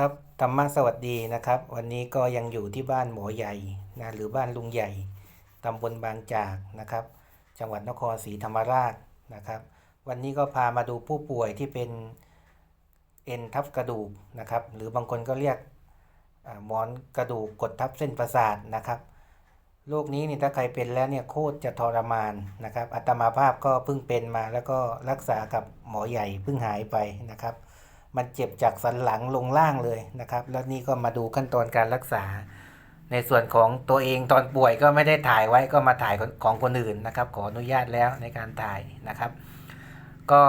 ครับธรรมะสวัสดีนะครับ วันนี้ก็ยังอยู่ที่บ้านหมอใหญ่นะหรือบ้านลุงใหญ่ตำบลบางจากนะครับ จังหวัดนครศรีธรรมราชนะครับ วันนี้ก็พามาดูผู้ป่วยที่เป็นเอ็นทับกระดูกนะครับ หรือบางคนก็เรียกหมอนกระดูกกดทับเส้นประสาทนะครับโรคนี้นี่ถ้าใครเป็นแล้วเนี่ยโคตรจะทรมานนะครับอัตมาภาพก็เพิ่งเป็นมาแล้วก็รักษากับหมอใหญ่เพิ่งหายไปนะครับ มันเจ็บจากสันหลังลงล่างเลยนะครับ แล้วนี่ก็มาดูขั้นตอนการรักษา ในส่วนของตัวเองตอนป่วยก็ไม่ได้ถ่ายไว้ก็มาถ่ายของคนอื่นนะครับ ขออนุญาตแล้วในการถ่ายนะครับ ก็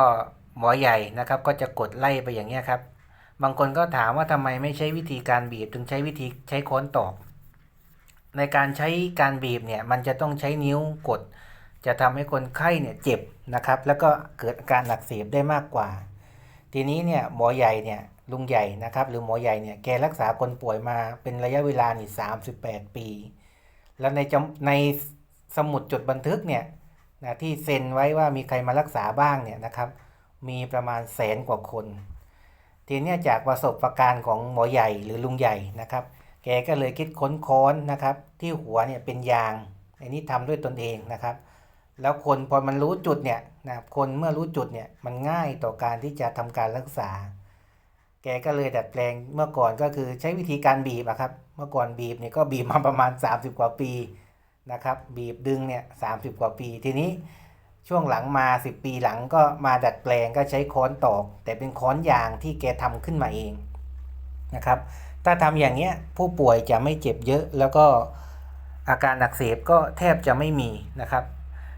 หมอใหญ่นะครับ ก็จะกดไล่ไปอย่างเงี้ครับ บางคนก็ถามว่าทำไมไม่ใช้วิธีการบีบถึงใช้วิธีใช้ค้อนตอกในการใช้การบีบเนี่ยมันจะต้องใช้นิ้วกด จะทำให้คนไข้เนี่ยเจ็บนะครับ แล้วก็เกิดอาการอักเสบได้มากกว่า ทีนี้เนี่ยหมอใหญ่เนี่ยลุงใหญ่นะครับหรือหมอใหญ่เนี่ยแกรักษาคนป่วยมาเป็นระยะเวลานี่38ปี แล้วในจำในสมุดจดบันทึกเนี่ยนะที่เซ็นไว้ว่ามีใครมารักษาบ้างเนี่ยนะครับ มีประมาณแสนกว่าคน ทีนี้จากประสบการณ์ของหมอใหญ่หรือลุงใหญ่นะครับ แกก็เลยคิดค้นค้อนนะครับ ที่หัวเนี่ยเป็นยางอันนี้ทำด้วยตนเองนะครับ แล้วคนพอมันรู้จุดเนี่ยนะคนเมื่อรู้จุดเนี่ยมันง่ายต่อการที่จะทำการรักษา แกก็เลยดัดแปลงเมื่อก่อนก็คือใช้วิธีการบีบอะครับ เมื่อก่อนบีบเนี่ยก็บีบมาประมาณ 30 กว่าปีนะครับบีบดึงเนี่ยสากว่าปี ทีนี้ช่วงหลังมา 10 ปีหลังก็มาดัดแปลงก็ใช้ค้อนตอก แต่เป็นค้อนยางที่แกทำขึ้นมาเองนะครับ ถ้าทำอย่างเงี้ยผู้ป่วยจะไม่เจ็บเยอะ แล้วก็อาการอักเสบก็แทบจะไม่มีนะครับ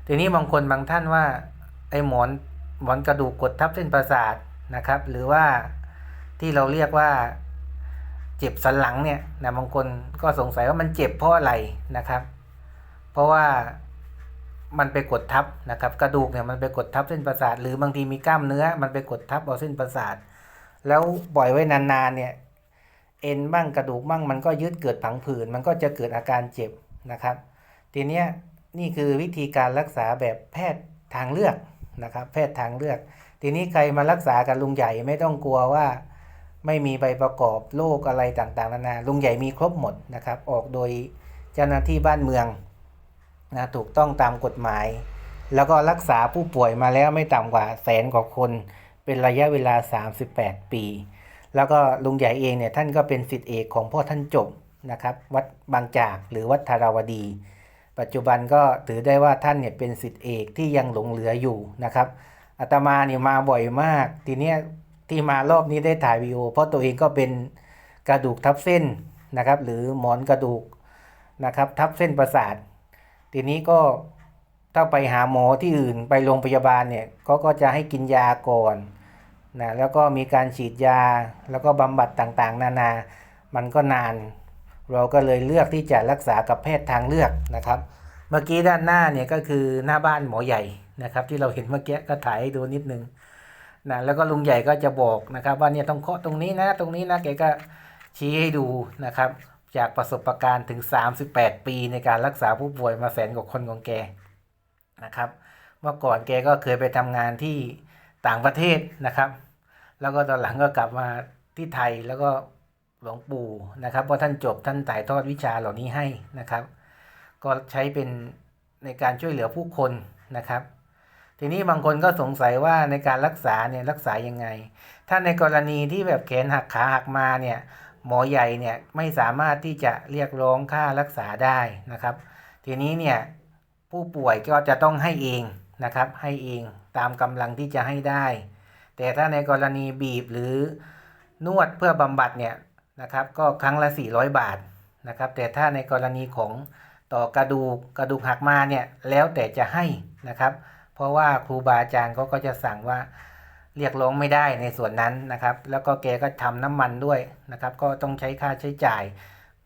ทีนี้บางคนบางท่านว่าไอ้หมอนหมอนกระดูกกดทับเส้นประสาทนะครับ หรือว่าที่เราเรียกว่าเจ็บสันหลังเนี่ยนะบางคนก็สงสัยว่ามันเจ็บเพราะอะไรนะครับ เพราะว่ามันไปกดทับนะครับ กระดูกเนี่ยมันไปกดทับเส้นประสาท หรือบางทีมีกล้ามเนื้อ มันไปกดทับเอาเส้นประสาท แล้วปล่อยไว้นานๆเนี่ยเอ็นบ้างกระดูกบ้างมันก็ยึดเกิดผังผืดมันก็จะเกิดอาการเจ็บนะครับ ทีเนี้ย นี่คือวิธีการรักษาแบบแพทย์ทางเลือกนะครับ แพทย์ทางเลือก ทีนี้ใครมารักษากับลุงใหญ่ไม่ต้องกลัวว่า ไม่มีใบประกอบโรคอะไรต่างๆนานาลุงใหญ่มีครบหมดนะครับ ออกโดยเจ้าหน้าที่บ้านเมืองนะถูกต้องตามกฎหมาย แล้วก็รักษาผู้ป่วยมาแล้วไม่ต่ำกว่าแสนกว่าคน เป็นระยะเวลา 38 ปี แล้วก็ลุงใหญ่เองเนี่ยท่านก็เป็นสิทธิเอกของพ่อท่านจบนะครับ วัดบางจากหรือวัดธาราวดี ปัจจุบันก็ถือได้ว่าท่านเนี่ยเป็นสิทธิเอกที่ยังหลงเหลืออยู่นะครับอาตมาเนี่ยมาบ่อยมาก ทีเนี้ยที่มารอบนี้ได้ถ่ายวีดีโอ เพราะตัวเองก็เป็นกระดูกทับเส้นนะครับ หรือหมอนกระดูกนะครับทับเส้นประสาท ทีนี้ก็ถ้าไปหาหมอที่อื่นไปโรงพยาบาลเนี่ยก็ก็จะให้กินยาก่อนนะแล้วก็มีการฉีดยาแล้วก็บำบัดต่างๆ นานา มันก็นาน เราก็เลยเลือกที่จะรักษากับแพทย์ทางเลือกนะครับ เมื่อกี้ด้านหน้าเนี่ยก็คือหน้าบ้านหมอใหญ่นะครับ ที่เราเห็นเมื่อกี้ก็ถ่ายให้ดูนิดนึงนะแล้วก็ลุงใหญ่ก็จะบอกนะครับ ว่าเนี่ยต้องเคาะตรงนี้นะตรงนี้นะแกก็ชี้ให้ดูนะครับ จากประสบการณ์ถึง 38 ปีในการรักษาผู้ป่วยมาแสนกว่าคนของแกนะครับเมื่อก่อนแกก็เคยไปทำงานที่ต่างประเทศนะครับ แล้วก็ตอนหลังก็กลับมาที่ไทยแล้วก็ หลวงปู่นะครับเพราะท่านจบท่านถ่ายทอดวิชาเหล่านี้ให้นะครับ ก็ใช้เป็นในการช่วยเหลือผู้คนนะครับ ทีนี้บางคนก็สงสัยว่าในการรักษาเนี่ยรักษายังไง ถ้าในกรณีที่แบบแขนหักขาหักมาเนี่ยหมอใหญ่เนี่ยไม่สามารถที่จะเรียกร้องค่ารักษาได้นะครับ ทีนี้เนี่ยผู้ป่วยก็จะต้องให้เองนะครับให้เองตามกำลังที่จะให้ได้ แต่ถ้าในกรณีบีบหรือนวดเพื่อบำบัดเนี่ย นะครับ ก็ครั้งละ 400 บาทนะครับ แต่ถ้าในกรณีของต่อกระดูกกระดูกหักมาเนี่ยแล้วแต่จะให้นะครับ เพราะว่าครูบาอาจารย์เขาก็จะสั่งว่าเรียกร้องไม่ได้ในส่วนนั้นนะครับ แล้วก็แกก็ทำน้ำมันด้วยนะครับ ก็ต้องใช้ค่าใช้จ่าย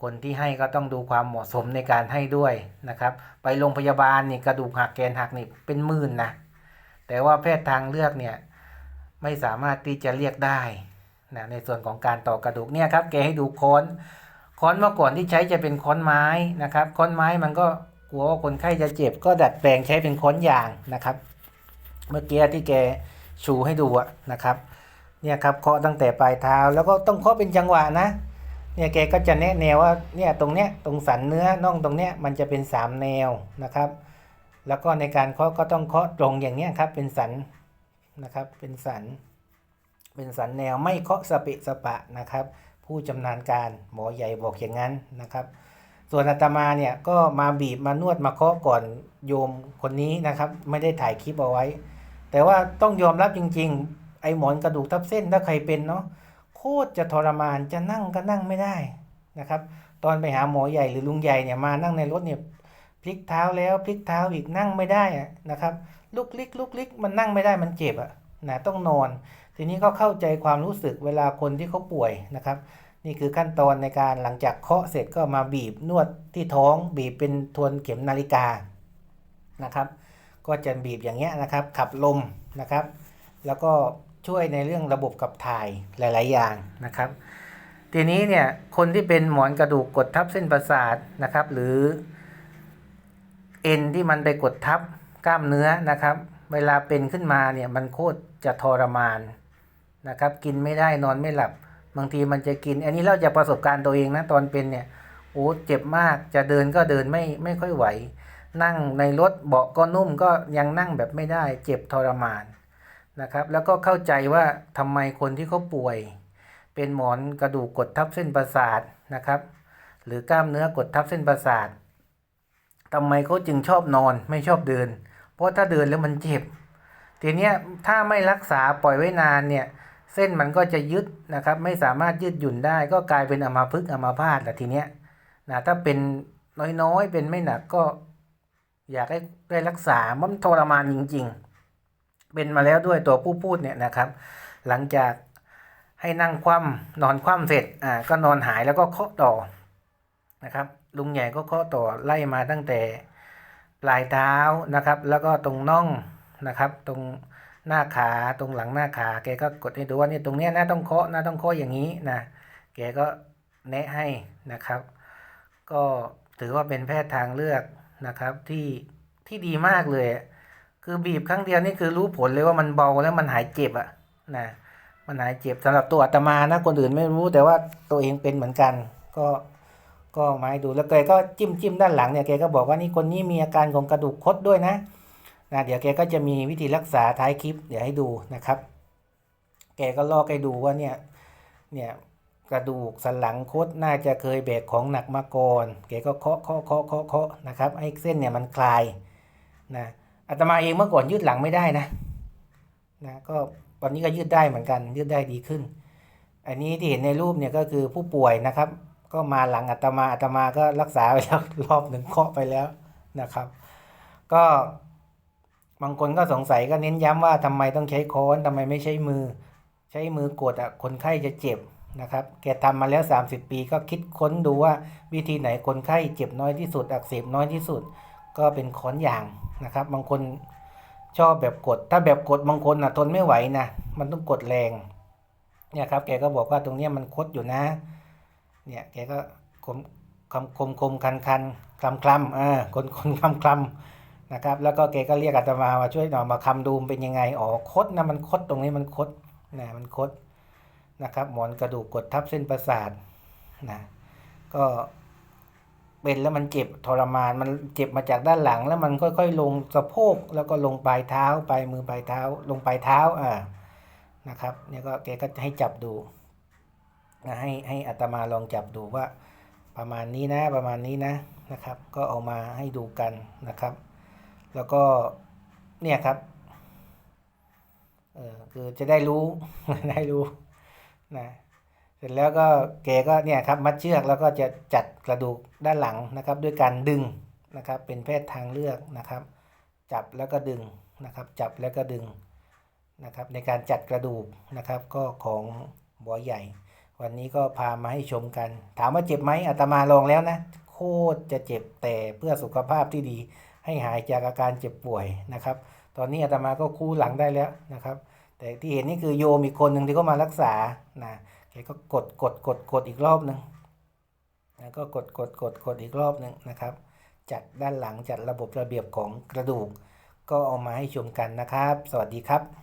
คนที่ให้ก็ต้องดูความเหมาะสมในการให้ด้วยนะครับ ไปโรงพยาบาลนี่กระดูกหักแกนหักนี่เป็นหมื่นนะแต่ว่าแพทย์ทางเลือกเนี่ยไม่สามารถที่จะเรียกได้ นะในส่วนของการต่อกระดูกเนี่ยครับแกให้ดูค้อนค้อนเมื่อก่อนที่ใช้จะเป็นค้อนไม้นะครับค้อนไม้มันก็กลัวว่าคนไข้จะเจ็บก็ดัดแปลงใช้เป็นค้อนยางนะครับ เมื่อกี้ที่แกชูให้ดูอะนะครับเนี่ยครับเคาะตั้งแต่ปลายเท้าแล้วก็ต้องเคาะเป็นจังหวะนะเนี่ยแกก็จะแนะแนวว่าเนี่ยตรงเนี้ยตรงสันเนื้อน่องตรงเนี้ยมันจะเป็นสามแนวนะครับ แล้วก็ในการเคาะก็ต้องเคาะตรงอย่างเนี้ยครับเป็นสันนะครับเป็นสัน เป็นสันแนวไม่เคาะสเปะสปะนะครับ ผู้ชำนาญการหมอใหญ่บอกอย่างนั้นนะครับ ส่วนอาตมาเนี่ยก็มาบีบมานวดมาเคาะก่อนโยมคนนี้นะครับ ไม่ได้ถ่ายคลิปเอาไว้ แต่ว่าต้องยอมรับจริง ๆ ไอ้หมอนกระดูกทับเส้นถ้าใครเป็นเนาะโคตรจะทรมานจะนั่งก็นั่งไม่ได้นะครับ ตอนไปหาหมอใหญ่หรือลุงใหญ่เนี่ยมานั่งในรถเนี่ยพลิกเท้าแล้วพลิกเท้าอีกนั่งไม่ได้นะครับลุกลิกลุกลิกมันนั่งไม่ได้มันเจ็บอะนะต้องนอน ทีนี้ก็เข้าใจความรู้สึกเวลาคนที่เขาป่วยนะครับ นี่คือขั้นตอนในการหลังจากเคาะเสร็จก็มาบีบนวดที่ท้องบีบเป็นทวนเข็มนาฬิกานะครับ ก็จะบีบอย่างเงี้ยนะครับ ขับลมนะครับ แล้วก็ช่วยในเรื่องระบบขับถ่ายหลาย ๆ อย่างนะครับ ทีนี้เนี่ยคนที่เป็นหมอนกระดูกกดทับเส้นประสาทนะครับ หรือเอ็นที่มันไปกดทับกล้ามเนื้อนะครับ เวลาเป็นขึ้นมาเนี่ยมันโคตรจะทรมาน นะครับ กินไม่ได้นอนไม่หลับ บางทีมันจะกิน อันนี้เราจากประสบการณ์ตัวเองนะตอนเป็นเนี่ยโอ้เจ็บมากจะเดินก็เดินไม่ไม่ค่อยไหว นั่งในรถเบาะก็นุ่มก็ยังนั่งแบบไม่ได้ เจ็บทรมานนะครับ แล้วก็เข้าใจว่าทำไมคนที่เขาป่วย เป็นหมอนกระดูกกดทับเส้นประสาทนะครับ หรือกล้ามเนื้อกดทับเส้นประสาททำไมเขาจึงชอบนอนไม่ชอบเดิน เพราะถ้าเดินแล้วมันเจ็บ ทีเนี้ยถ้าไม่รักษาปล่อยไว้นานเนี่ย เส้นมันก็จะยึดนะครับ ไม่สามารถยืดหยุ่นได้ ก็กลายเป็นอัมาพึกอัมาพาตแหละทีเนี้ยนะถ้าเป็นน้อยๆ เป็นไม่หนักก็อยากให้ได้รักษามันทรมานจริง ๆ เป็นมาแล้วด้วยตัวผู้พูดเนี่ยนะครับ หลังจากให้นั่งคว่ำนอนคว่ำเสร็จอ่าก็นอนหายแล้วก็เคาะต่อนะครับ ลุงใหญ่ก็เคาะต่อไล่มาตั้งแต่ปลายเท้านะครับ แล้วก็ตรงน่องนะครับ ตรง หน้าขาตรงหลังหน้าขา แกก็กดให้ดูว่าเนี่ยตรงเนี้ยนะต้องเคาะนะต้องเคาะอย่างนี้นะแกก็แนะให้นะครับ ก็ถือว่าเป็นแพทย์ทางเลือกนะครับที่ที่ดีมากเลย คือบีบครั้งเดียวนี่คือรู้ผลเลยว่ามันเบาแล้วมันหายเจ็บอะนะมันหายเจ็บสำหรับตัวอาตมานะคนอื่นไม่รู้แต่ว่าตัวเองเป็นเหมือนกัน ก็ก็มาให้ดูแล้วแกก็จิ้มจิ้มด้านหลังเนี่ยแกก็บอกว่านี่คนนี้มีอาการของกระดูกคดด้วยนะ นะเดี๋ยวแกก็จะมีวิธีรักษาท้ายคลิป เดี๋ยวให้ดูนะครับ แกก็ลอกให้ดูว่าเนี่ยเนี่ยกระดูกสันหลังคดน่าจะเคยแบกของหนักมาก่อนแกก็เคาะเคาะเคาะเคาะเคาะนะครับให้เส้นเนี่ยมันคลายนะอาตมาเองเมื่อก่อนยืดหลังไม่ได้นะนะก็ตอนนี้ก็ยืดได้เหมือนกันยืดได้ดีขึ้น อันนี้ที่เห็นในรูปเนี่ยก็คือผู้ป่วยนะครับ ก็มาหลังอาตมาอาตมาก็รักษาไปแล้วรอบหนึ่งเคาะไปแล้วนะครับ ก็ บางคนก็สงสัยก็เน้นย้ำว่าทำไมต้องใช้ค้อนทำไมไม่ใช้มือ ใช้มือกดอะคนไข้จะเจ็บนะครับ แกทำมาแล้ว 30 ปีก็คิดค้นดูว่าวิธีไหนคนไข้เจ็บน้อยที่สุด อักเสบน้อยที่สุด ก็เป็นค้อนยางนะครับ บางคนชอบแบบกด ถ้าแบบกดบางคนนะทนไม่ไหวนะมันต้องกดแรงเนี่ยครับแกก็บอกว่าตรงนี้มันคดอยู่นะ เนี่ยแกก็คมคมคมคมคันคันคลำคลำอ่าคนคนคลำคลำ นะครับ แล้วก็แกก็เรียกอาตมาว่าช่วยหน่อยมาคำดูมเป็นยังไงอ๋อคดนะมันคดตรงนี้มันคดนะมันคดนะครับ หมอนกระดูกกดทับเส้นประสาทนะก็เป็นแล้วมันเจ็บทรมานมันเจ็บมาจากด้านหลัง แล้วมันค่อยๆ ลงสะโพกแล้วก็ลงปลายเท้าปลายมือปลายเท้า ลงปลายเท้าอ่านะครับเนี่ยก็แกก็ให้จับดูนะให้ให้อัตมาลองจับดูว่าประมาณนี้นะประมาณนี้นะนะครับ ก็เอามาให้ดูกันนะครับ แล้วก็เนี่ยครับเออคือจะได้รู้ได้รู้นะเสร็จแล้วก็แกก็เนี่ยครับมัดเชือกแล้วก็จะจัดกระดูกด้านหลังนะครับ ด้วยการดึงนะครับ เป็นแพทย์ทางเลือกนะครับ จับแล้วก็ดึงนะครับ จับแล้วก็ดึงนะครับ ในการจัดกระดูกนะครับ ก็ของหมอใหญ่ วันนี้ก็พามาให้ชมกัน ถามว่าเจ็บไหมอาตมาลองแล้วนะโคตรจะเจ็บแต่เพื่อสุขภาพที่ดี ให้หายจากอาการเจ็บป่วยนะครับ ตอนนี้อาตมาก็คู่หลังได้แล้วนะครับ แต่ที่เห็นนี่คือโยมอีกคนหนึ่งที่เขามารักษานะแกก็กดกดกดกดอีกรอบหนึ่งแล้วก็กดกดกดกดอีกรอบหนึ่งนะครับ จัดด้านหลังจัดระบบระเบียบของกระดูก ก็เอามาให้ชมกันนะครับ สวัสดีครับ